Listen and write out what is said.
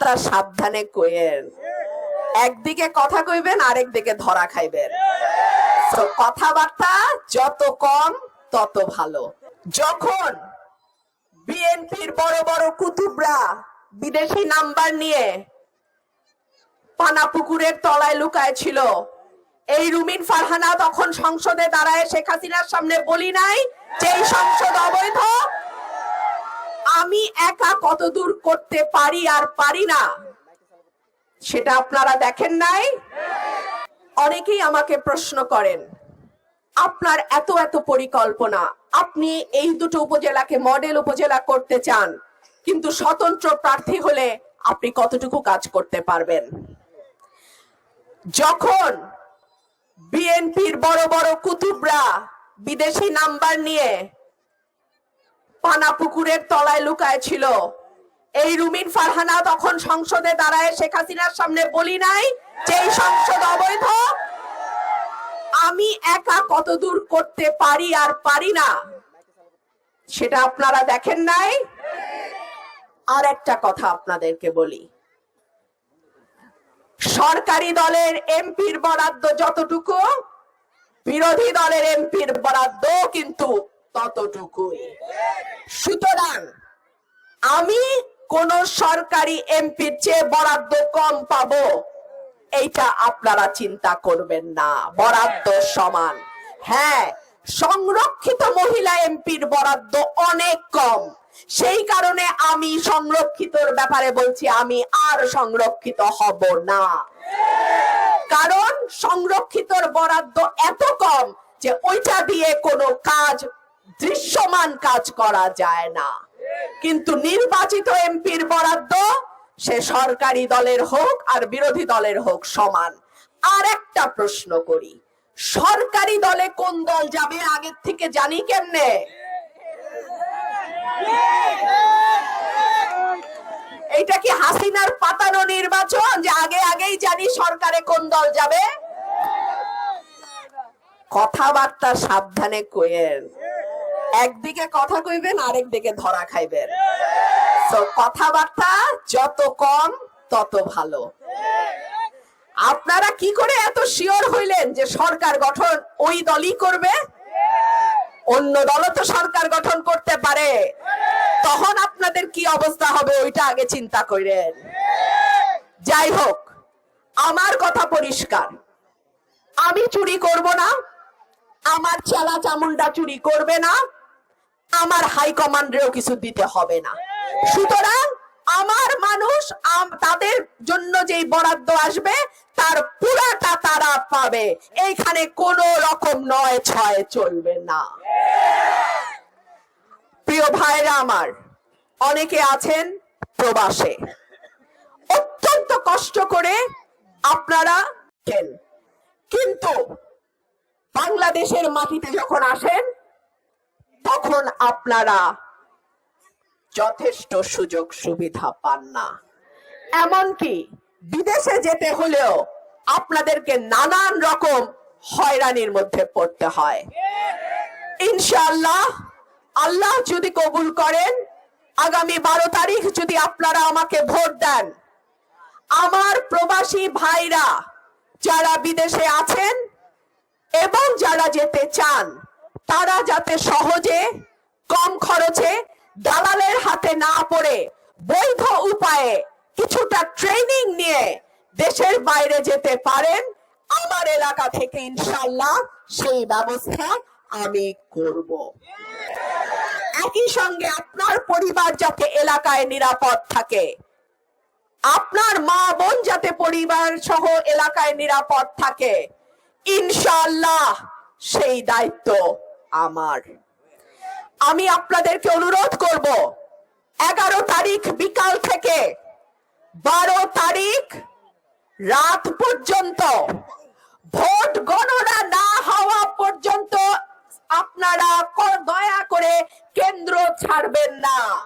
তা সাবধানে কইেন একদিকে কথা কইবেন আরেক দিকে ধরা খাইবেন। কথাবার্তা যত কম, তত ভালো। যখন বিএনপির বড় বড় কুতুবরা বিদেশি নাম্বার নিয়ে পানাপুকুরের তলায় লুকায় ছিল এই রুমিন ফারহানা তখন সংসদে দাঁড়ায়, শেখ হাসিনার সামনে বলি নাই যে সংসদ অবৈধ আমি একা কত দূর করতে পারি আর পারি না? সেটা আপনারা দেখেন নাই? অনেকেই আমাকে প্রশ্ন করেন, আপনার এত এত পরিকল্পনা, আপনি এই দুটো উপজেলাকে মডেল উপজেলা করতে চান, কিন্তু স্বতন্ত্র প্রার্থী হলে আপনি কতটুকু কাজ করতে পারবেন? যখন বিএনপির বড় বড় কুতুবরা বিদেশি নাম্বার নিয়ে পানাপুকুরের তলায় লুকায় ছিল এই রুমিন ফারহানা তখন সংসদে দাঁড়ায়, শেখ হাসিনার সামনে বলি নাই যে এই সংসদ অবৈধ। আমি একা কত দূর করতে পারি আর পারি না, সেটা আপনারা দেখেন নাই। আর একটা কথা আপনাদেরকে বলি। সরকারি দলের এমপির বরাদ্দ যতটুকু, বিরোধী দলের এমপির বরাদ্দ কিন্তু ততটুকুই। সুতরাং আমি কোন সরকারি এমপির চেয়ে বরাদ্দ কম পাবো, এইটা আপনারা চিন্তা করবেন না। বরাদ্দ সমান। হ্যাঁ সংরক্ষিত মহিলা এমপির বরাদ্দ অনেক কম। সেই কারণে আমি সংরক্ষিতর ব্যাপারে বলছি, আমি আর সংরক্ষিত হব না। কারণ সংরক্ষিতর বরাদ্দ এত কম যে ওইটা দিয়ে কোনো কাজ দৃশ্যমান কাজ করা যায় না। কিন্তু নির্বাচিত এমপির বরাদ্দ সে সরকারি দলের হোক আর বিরোধী দলের হোক সমান। আর একটা প্রশ্ন করি, সরকারি দলে কোন দল যাবে আগের থেকে জানি কেমনে? এইটা কি হাসিনার পাতানো নির্বাচন যে আগে আগেই জানি সরকারে কোন দল যাবে? কথাবার্তা সাবধানে কইেন একদিকে কথা কইবেন, আরেক দিকে ধরা খাইবেন। তো কথাবার্তা যত কম, তত ভালো। আপনারা কি করে এত শিওর হইলেন যে সরকার গঠন ওই দলই করবে? অন্য দলও তো সরকার গঠন করতে পারে। তখন আপনাদের কি অবস্থা হবে ওইটা আগে চিন্তা করেন। যাই হোক, আমার কথা পরিষ্কার। আমি চুরি করব না, আমার চালা চামুন্ডা চুরি করবে না আমার হাই কমান্ডেও কিছু দিতে হবে না। সুতরাং আমার মানুষ তাদের জন্য যেই বরাদ্দ আসবে, তার পুরাটা তারা পাবে। এইখানে কোনো রকম নয়, ছয় চলবে না। প্রিয় ভাইরা আমার, অনেকে আছেন প্রবাসে। অত্যন্ত কষ্ট করে আপনারা কেন কিন্তু বাংলাদেশের মাটিতে যখন আসেন তখন আপনারা যথেষ্ট সুযোগ সুবিধা পান না। এমনকি বিদেশে যেতে হলেও আপনাদেরকে নানান রকম হয়রানির মধ্যে পড়তে হয়। ইনশাআল্লাহ, আল্লাহ যদি কবুল করেন, আগামী বারো তারিখ যদি আপনারা আমাকে ভোট দেন, আমার প্রবাসী ভাইরা যারা বিদেশে আছেন এবং যারা যেতে চান তারা যাতে সহজে কম খরচে দালালের হাতে না পড়ে, বৈধ উপায়ে কিছুটা ট্রেনিং নিয়ে দেশের বাইরে যেতে পারেন, আমার এলাকা থেকে ইনশাল্লাহ সেই ব্যবস্থা আমি করব। একই সঙ্গে আপনার পরিবার যাতে এলাকায় নিরাপদ থাকে, আপনার মা বোন যাতে পরিবার সহ এলাকায় নিরাপদ থাকে, ইনশাআল্লাহ সেই দায়িত্ব আমার। আমি আপনাদেরকে অনুরোধ করব, এগারো তারিখ বিকাল থেকে বারো তারিখ রাত পর্যন্ত ভোট গণনা না হওয়া পর্যন্ত আপনারা দয়া করে কেন্দ্র ছাড়বেন না।